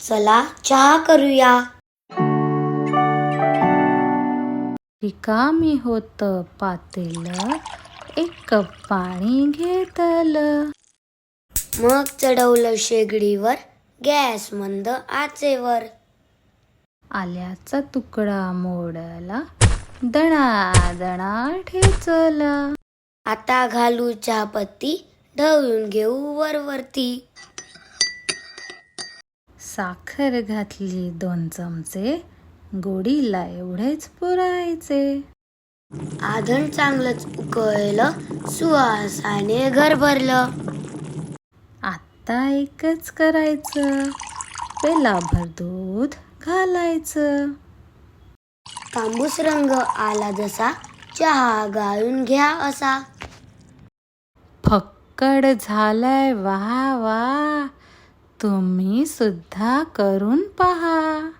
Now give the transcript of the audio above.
चला चहा करूया. रिकामी होत पातेल एक कप पाणी घेतलं. मग चढवलं शेगडीवर गॅस मंद आचेवर. आल्याचा तुकडा मोडला दणा दणा ठेचला. आता घालू चहापत्ती ढवळून घेऊ वरवरती. साखर घातली दोन चमचे गोडीला एवढेच पुरायचे. आधण चांगलंच उकळलं सुवासाने घर भरलं. आत्ता एकच करायचं पेलाभर दूध घालायचं. तांबूस रंग आला जसा चहा गाळून घ्या असा. फक्कड झालाय वा वा तुम्ही सुद्धा करून पहा.